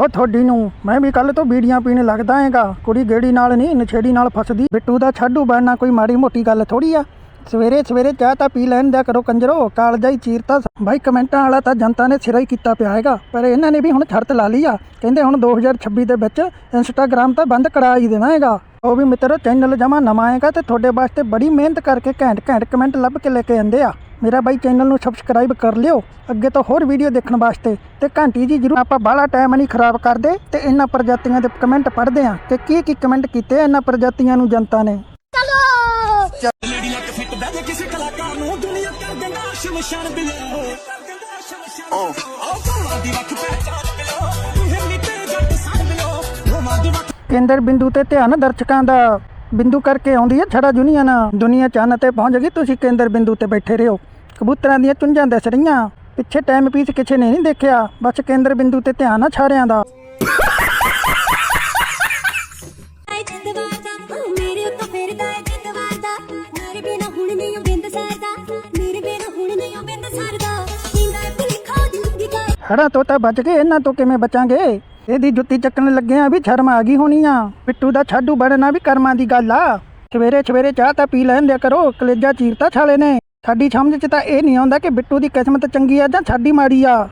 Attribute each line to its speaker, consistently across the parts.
Speaker 1: ਉਹ ਤੁਹਾਡੀ ਨੂੰ, ਮੈਂ ਵੀ ਕੱਲ ਤੋਂ ਬੀੜੀਆਂ ਪੀਣ ਲੱਗਦਾ ਹੈਗਾ। ਕੁੜੀ ਗੇੜੀ ਨਾਲ ਨਹੀਂ ਨਛੇੜੀ ਨਾਲ ਫਸਦੀ। ਬਿੱਟੂ ਦਾ ਛੱਡੂ ਬਣਨਾ ਕੋਈ ਮਾੜੀ ਮੋਟੀ ਗੱਲ ਥੋੜੀ ਆ। ਸਵੇਰੇ ਸਵੇਰੇ ਚਾਹ ਤਾਂ ਪੀ ਲੈਣ ਦਿਆ ਕਰੋ ਕੰਜਰੋ ਕਾਲਜਾ ਹੀ ਚੀਰਤਾ ਬਾਈ ਕਮੈਂਟਾਂ ਵਾਲਾ ਤਾਂ ਜਨਤਾ ਨੇ ਸਿਰਾ ਹੀ ਕੀਤਾ ਪਿਆ ਹੈਗਾ। ਪਰ ਇਹਨਾਂ ਨੇ ਵੀ ਹੁਣ ਸ਼ਰਤ ਲਾ ਲਈ ਆ। ਕਹਿੰਦੇ ਹੁਣ 2026 ਦੇ ਵਿੱਚ ਇੰਸਟਾਗ੍ਰam ਤਾਂ ਬੰਦ ਕਰਾ ਹੀ ਦੇਣਾ ਹੈਗਾ। ਉਹ ਵੀ ਮਿੱਤਰੋ, ਚੈਨਲ ਜਮਾ ਨਵਾਂ ਹੈਗਾ ਤੇ ਤੁਹਾਡੇ ਵਾਸਤੇ ਬੜੀ ਮਿਹਨਤ ਕਰਕੇ ਘੈਂਟ ਘੈਂਟ ਕਮੈਂਟ ਲੱਭ ਕੇ ਲੈ ਕੇ ਆਂਦੇ ਆ। ਮੇਰਾ ਬਾਈ ਚੈਨਲ ਨੂੰ ਸਬਸਕ੍ਰਾਈਬ ਕਰ ਲਿਓ। ਅੱਗੇ ਤੋਂ ਹੋਰ ਵੀਡੀਓ ਦੇਖਣ ਵਾਸਤੇ ਤੇ ਘੰਟੀ ਜੀ ਜਰੂਰ ਆਪਾਂ ਬਾਹਲਾ ਟਾਈਮ ਨਹੀਂ ਖਰਾਬ ਕਰਦੇ ਤੇ ਇਹਨਾਂ ਪ੍ਰਜਾਤੀਆਂ ਦੇ ਕਮੈਂਟ ਪੜ੍ਹਦੇ ਆ ਕਿ ਕੀ ਕੀ ਕਮੈਂਟ ਕੀਤੇ ਇਹਨਾਂ ਪ੍ਰਜਾਤੀਆਂ ਨੂੰ ਜਨਤਾ ਨੇ।
Speaker 2: ਲੇਡੀ ਲੱਕ ਫਿੱਟ ਬਹਿ ਜੇ ਕਿਸੇ ਕਲਾਕਾਰ ਨੂੰ ਦੁਨੀਆ ਕਰ ਦਿੰਦਾ ਸ਼ਮਸ਼ਾਨ ਬਿਲੇ ਕਰ ਦਿੰਦਾ ਸ਼ਮਸ਼ਾਨ ਓ ਕੋਲਾ ਦੀ ਵੱਖ ਪਹਿਚਾਨ ਬਿਲੋ ਤੂੰ ਹਿਰਨੀ ਤੇ ਜੱਟ ਸਾਨ ਬਿਲੋ ਰੋਮਾਂ ਦੀ ਵੱਖ
Speaker 1: ਕੇਂਦਰ ਬਿੰਦੂ ਤੇ ਧਿਆਨ ਦਰਸ਼ਕਾਂ ਦਾ ਬਿੰਦੂ ਕਰਕੇ ਆਉਂਦੀ ਹੈ। ਛੜਾ ਦੁਨੀਆ ਦੁਨੀਆ ਚੰਨ ਤੇ ਪਹੁੰਚ ਗਈ। ਤੁਸੀਂ ਕੇਂਦਰ ਬਿੰਦੂ ਤੇ ਬੈਠੇ ਰਹੋ। ਕਬੂਤਰਾਂ ਦੀਆਂ ਚੁੰਝਾਂ ਦਿਸ ਰਹੀਆਂ। ਪਿੱਛੇ ਟਾਈਮ ਪੀਸ ਕਿਸੇ ਨੇ ਨਹੀਂ ਦੇਖਿਆ। ਬਸ ਕੇਂਦਰ ਬਿੰਦੂ ਤੇ ਧਿਆਨ ਆ ਛਾਰਿਆਂ ਦਾ। ਹੜਾ ਤੋਂ ਤਾਂ ਬਚ ਗਏ ਇਹਨਾਂ ਤੋਂ ਕਿਵੇਂ ਬਚਾਂਗੇ? ਇਹਦੀ ਜੁੱਤੀ ਚੱਕਣ ਲੱਗੇ ਆ ਵੀ ਸ਼ਰਮ ਆ ਗਈ ਹੋਣੀ ਆ ਪਿੱਟੂ ਦਾ ਛਾਡੂ ਬਣਨਾ ਵੀ ਕਰਮਾਂ ਦੀ ਗੱਲ ਆ। ਸਵੇਰੇ ਸਵੇਰੇ ਚਾਹ ਤਾਂ ਪੀ ਲੈਣ ਦਿਆ ਕਰੋ ਕਲੇਜਾ ਚੀਰਤਾ ਛਾਲੇ ਨੇ। ਸਾਡੀ ਸਮਝ 'ਚ ਤਾਂ ਇਹ ਨਹੀਂ ਆਉਂਦਾ ਕਿ ਬਿੱਟੂ ਦੀ ਕਿਸਮਤ ਚੰਗੀ ਆ ਜਾਂ ਸਾਡੀ ਮਾੜੀ ਆ।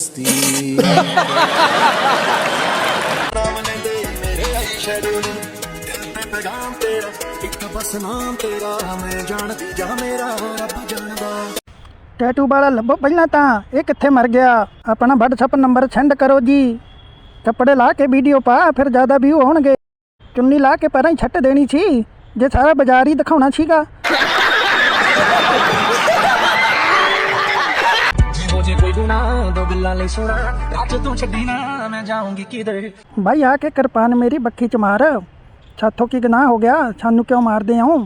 Speaker 1: ਟੈਟੂ ਵਾਲਾ ਲੱਭੋ ਪਹਿਲਾਂ ਤਾਂ, ਇਹ ਕਿੱਥੇ ਮਰ ਗਿਆ? ਆਪਣਾ WhatsApp ਨੰਬਰ ਸੈਂਡ ਕਰੋ ਜੀ। ਕੱਪੜੇ ਲਾ ਕੇ ਵੀਡੀਓ ਪਾ, ਫਿਰ ਜ਼ਿਆਦਾ ਵਿਊ ਹੋਣਗੇ। ਚੁੰਨੀ ਲਾ ਕੇ ਪਰਾਂ ਹੀ ਛੱਟ ਦੇਣੀ ਸੀ। ਜੇ ਸਾਰਾ ਬਾਜ਼ਾਰ ਹੀ ਦਿਖਾਉਣਾ ਸੀਗਾ।
Speaker 2: ਗੱਲਾਂ ਲਈ ਸੁਣਾ ਅੱਜ ਤੂੰ ਛੱਡੀ ਨਾ ਮੈਂ ਜਾਊਂਗੀ ਕਿਧਰ?
Speaker 1: ਭਾਈ ਆ ਕੇ ਕਿਰਪਾਨ ਮੇਰੀ ਬੱਖੀ ਚ ਮਾਰ। ਸਾਥੋਂ ਕੀ ਗੁਨਾਹ ਹੋ ਗਿਆ? ਸਾਨੂੰ ਕਿਉਂ ਮਾਰਦੇ ਹੋ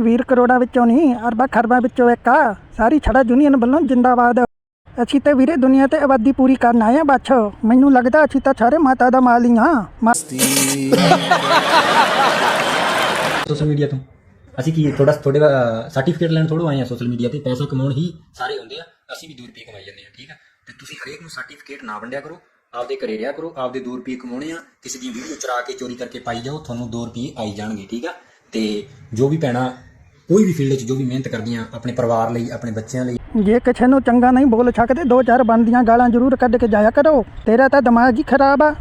Speaker 1: ਵੀਰ ਕਰੋੜਾਂ ਵਿੱਚੋਂ ਨਹੀਂ ਅਰਬਾਂ ਖਰਬਾਂ ਵਿੱਚੋਂ ਇੱਕ ਆ। ਸਾਰੀ ਛੜਾ ਯੂਨੀਅਨ ਵੱਲੋਂ ਜਿੰਦਾਬਾਦ। ਅਸੀਂ ਤੇ ਵੀਰੇ ਦੁਨੀਆ ਤੇ ਆਬਾਦੀ ਪੂਰੀ ਕਰਨ ਆਏ ਆ ਬੱਛ ਮੈਨੂੰ ਲੱਗਦਾ ਅਸੀਂ ਤਾਂ ਸਾਰੇ ਮਾਤਾ ਦਾ ਮਾਲ ਹੀ ਆ। ਮਾ-
Speaker 3: ਸੋਸ਼ਲ ਮੀਡੀਆ ਤੋਂ। ਅਸੀਂ ਕੀ ਥੋੜਾ ਤੁਹਾਡੇ ਸਰਟੀਫਿਕੇਟ ਲੈਣ ਥੋੜੋ ਆਏ ਆ ਸੋਸ਼ਲ ਮੀਡੀਆ ਤੇ। ਪੈਸਾ ਕਮਾਉਣ ਹੀ ਸਾਰੇ ਹੁੰਦੇ ਆ। ਅਸੀਂ ਵੀ 2 ਰੁਪਏ ਕਮਾਈ ਜਾਂਦੇ ਆ ਠੀਕ ਆ? ਤੇ ਤੁਸੀਂ ਹਰੇਕ ਨੂੰ ਸਰਟੀਫਿਕੇਟ ਨਾ ਵੰਡਿਆ ਕਰੋ, ਆਪਦੇ ਘਰੇ ਰਿਹਾ ਕਰੋ, ਆਪਦੇ 2 ਰੁਪਏ ਕਮਾਉਣੇ ਆ, ਕਿਸੇ ਦੀ ਵੀਡੀਓ ਚਰਾ ਕੇ ਚੋਰੀ ਕਰਕੇ ਪਾਈ ਜਾਓ, ਤੁਹਾਨੂੰ 2 ਰੁਪਏ ਆਈ ਜਾਣਗੇ, ਠੀਕ ਆ? ਤੇ ਜੋ ਵੀ ਪੈਣਾ ਕੋਈ ਵੀ ਫੀਲਡ 'ਚ ਜੋ ਵੀ ਮਿਹਨਤ ਕਰਦੀਆਂ, ਆਪਣੇ ਪਰਿਵਾਰ ਲਈ, ਆਪਣੇ ਬੱਚਿਆਂ ਲਈ।
Speaker 1: ਜੇ ਕਿਸੇ ਨੂੰ ਚੰਗਾ ਨਹੀਂ ਬੋਲ ਸਕਦੇ, ਦੋ ਚਾਰ ਬਣਦੀਆਂ ਗਾਲਾਂ ਜ਼ਰੂਰ ਕੱਢ ਕੇ ਜਾਇਆ ਕਰੋ। ਤੇਰਾ ਤਾਂ ਦਿਮਾਗ ਹੀ ਖਰਾਬ ਆ।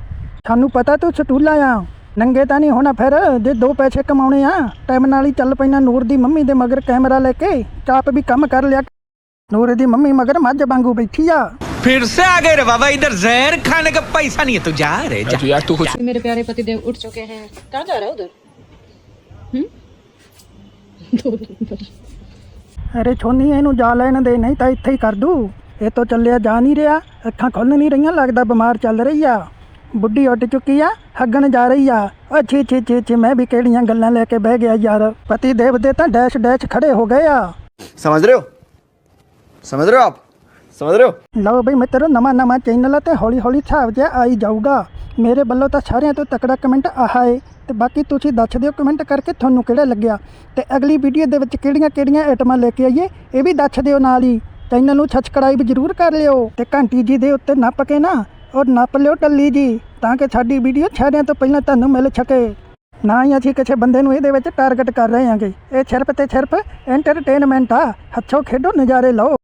Speaker 1: ਸਾਨੂੰ ਪਤਾ ਤੂੰ ਸਟੂਲਾ ਆ। ਨੰਗੇ ਤਾਂ ਨਹੀਂ ਹੋਣਾ ਫਿਰ, ਜੇ ਦੋ ਪੈਸੇ ਕਮਾਉਣੇ ਆ ਟਾਈਮ ਨਾਲ ਹੀ ਚੱਲ ਪੈਣਾ ਨੂਰ ਦੀ ਮੰਮੀ ਦੇ ਮਗਰ ਕੈਮਰਾ ਲੈ ਕੇ, ਚਾਪ ਵੀ ਕੰਮ ਕਰ ਲਿਆ। ਨੂਰ ਦੀ ਮੰਮੀ ਮਗਰ ਮੱਝ ਵਾਂਗੂ ਬੈਠੀ ਆ।
Speaker 4: फिर से आ गए रे बाबा इधर जहर खाने का पैसा नहीं है तू जा रे जा
Speaker 5: यार तू कुछ
Speaker 6: मेरे प्यारे पतिदेव उठ चुके हैं कहाँ जा रहा है उधर
Speaker 1: ਅਰੇ ਛੋਨੀ ਇਹਨੂੰ ਜਾ ਲੈਣ ਦੇ ਨਹੀਂ ਤਾਂ ਇੱਥੇ ਹੀ ਕਰ ਦੂ ਇਹ ਤੋਂ ਚੱਲਿਆ ਜਾ ਨਹੀਂ ਰਿਹਾ ਅੱਖਾਂ ਖੁੱਲ ਨਹੀਂ ਰਹੀਆਂ ਲੱਗਦਾ ਬਿਮਾਰ ਚੱਲ ਰਹੀ ਆ ਬੁੱਢੀ ਉੱਡ ਚੁੱਕੀ ਆ ਹੱਗਣ ਜਾ ਰਹੀ ਆ ਅੱਛੀ ਛੀ ਛੀ ਛੀ ਮੈਂ ਵੀ ਕਿਹੜੀਆਂ ਗੱਲਾਂ ਲੈ ਕੇ ਬਹਿ ਗਿਆ ਯਾਰ ਪਤੀ ਦੇਵ ਦੇ ਤਾਂ ਡੈਸ਼ ਡੈਸ਼ ਖੜੇ ਹੋ ਗਏ ਆ
Speaker 7: समझ रहे हो समझ रहे हो आप ਸਮਝ ਰਹੇ ਹੋ?
Speaker 1: ਲਓ ਬਈ ਮਿੱਤਰੋ, ਨਵਾਂ ਨਵਾਂ ਚੈਨਲ ਆ ਤੇ ਹੌਲੀ ਹੌਲੀ ਛਾਪ ਜਿਹਾ ਆਈ ਜਾਊਗਾ। ਮੇਰੇ ਵੱਲੋਂ ਤਾਂ ਸਾਰਿਆਂ ਤੋਂ ਤਕੜਾ ਕਮੈਂਟ ਆਹਾ ਏ। ਤੇ ਬਾਕੀ ਤੁਸੀਂ ਦੱਸ ਦਿਓ ਕਮੈਂਟ ਕਰਕੇ ਤੁਹਾਨੂੰ ਕਿਹੜਾ ਲੱਗਿਆ। ਤੇ ਅਗਲੀ ਵੀਡੀਓ ਦੇ ਵਿੱਚ ਕਿਹੜੀਆਂ ਕਿਹੜੀਆਂ ਆਈਟਮਾਂ ਲੈ ਕੇ ਆਈਏ, ਇਹ ਵੀ ਦੱਸ ਦਿਓ ਨਾਲ ਹੀ। ਚੈਨਲ ਨੂੰ ਸਬਸਕ੍ਰਾਈਬ ਜ਼ਰੂਰ ਕਰ ਲਿਓ। ਤੇ ਘੰਟੀ ਜੀ ਦੇ ਉੱਤੇ ਨੱਪ ਕੇ ਨਾ, ਔਰ ਨੱਪ ਲਿਓ ਟੱਲੀ ਜੀ, ਤਾਂ ਕਿ ਸਾਡੀ ਵੀਡੀਓ ਸਾਰਿਆਂ ਤੋਂ ਪਹਿਲਾਂ ਤੁਹਾਨੂੰ ਮਿਲ ਸਕੇ। ਨਾ ਹੀ ਅਸੀਂ ਕਿਸੇ ਬੰਦੇ ਨੂੰ ਇਹਦੇ ਵਿੱਚ ਟਾਰਗੇਟ ਕਰ ਰਹੇ ਹਾਂਗੇ। ਇਹ ਸਿਰਫ ਤੇ ਸਿਰਫ ਐਂਟਰਟੇਨਮੈਂਟ ਆ। ਹੱਥੋਂ ਖੇਡੋ ਨਜ਼ਾਰੇ ਲਓ।